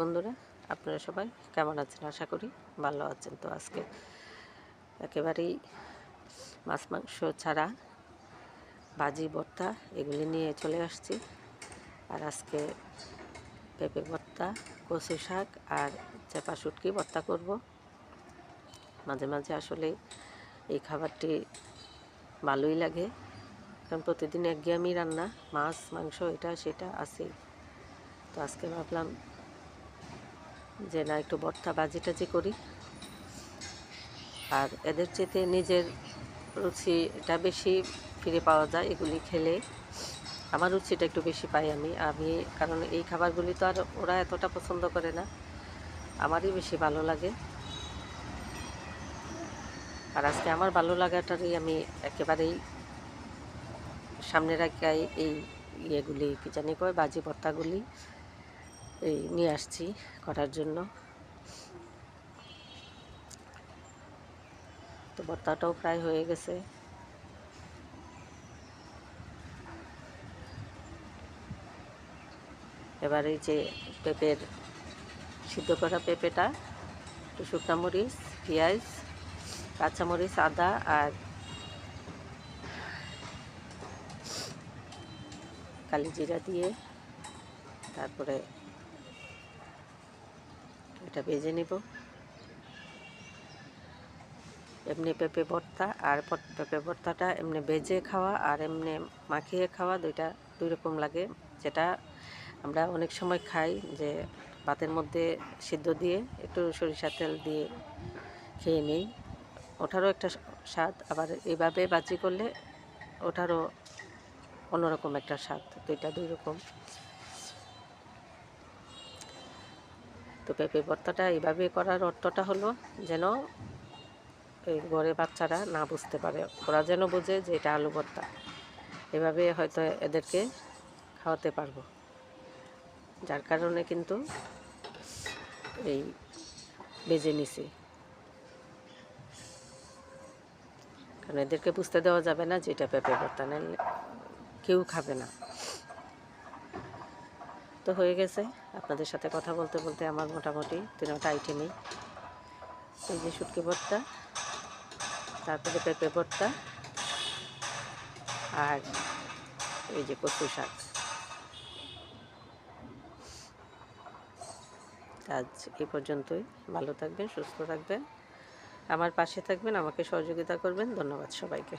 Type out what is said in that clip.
বন্ধুরা, আপনারা সবাই কেমন আছেন? আশা করি ভালো আছেন। তো আজকে একেবারেই মাছ, মাংস ছাড়া ভাজি, ভর্তা এগুলি নিয়ে চলে আসছি। আর আজকে পেঁপে ভর্তা, কচু শাক আর চেপা শুটকি ভর্তা করব। মাঝে মাঝে আসলে এই খাবারটি ভালোই লাগে, কারণ প্রতিদিন একঘেয়েমি রান্না, মাছ, মাংস, এটা, সেটা আছেই। তো আজকে ভাবলাম যে না, একটু ভর্তা বাজি টাজি করি। আর এদের চেতে নিজের রুচিটা বেশি ফিরে পাওয়া যায় এগুলি খেলে। আমার রুচিটা একটু বেশি পাই আমি আমি, কারণ এই খাবারগুলি তো আর ওরা এতটা পছন্দ করে না। আমারই বেশি ভালো লাগে। আর আজকে আমার ভালো লাগাটারই আমি একেবারেই সামনে রাখাই এই ইয়েগুলি, কী জানি কয় বাজি ভর্তাগুলি। এই নিয়ে আসছি করার জন্য। তো ভর্তাটাও প্রায় হয়ে গেছে। এবার এই যে পেঁপের, সিদ্ধ করা পেঁপেটা, একটু শুকনো মরিচ, পেঁয়াজ, কাঁচামরিচ, আদা আর কালি জিরা দিয়ে তারপরে এটা ভেজে নিব। এমনি পেঁপে ভর্তা আর পেঁপে ভর্তাটা এমনি ভেজে খাওয়া আর এমনি মাখিয়ে খাওয়া দুইটা দুই রকম লাগে। যেটা আমরা অনেক সময় খাই যে ভাতের মধ্যে সিদ্ধ দিয়ে একটু সরিষা তেল দিয়ে খেয়ে নিই। ওটারও একটা স্বাদ। আবার এইভাবে বাজি করলে ওটারও অন্যরকম একটা স্বাদ। দুইটা দুই রকম। তো পেঁপে ভর্তাটা এইভাবে করার অর্থটা হলো যেন এই ঘরে বাচ্চারা না বুঝতে পারে। ওরা যেন বোঝে যে এটা আলু ভর্তা। এভাবে হয়তো এদেরকে খাওয়াতে পারব। যার কারণে কিন্তু এই বেজে নিছি। কারণ এদেরকে বুঝতে দেওয়া যাবে না যে এটা পেঁপে ভর্তা কেউ খাবে না। তো হয়ে গেছে। আপনাদের সাথে কথা বলতে বলতে আমার মোটামুটি তিনটা আইটেমই এই যে শুটকি ভর্তা, তারপরে পেঁপে ভর্তা, আর এই যে কচু শাক। আজ এই পর্যন্তই। ভালো থাকবেন, সুস্থ থাকবেন। আমার পাশে থাকবেন, আমাকে সহযোগিতা করবেন। ধন্যবাদ সবাইকে।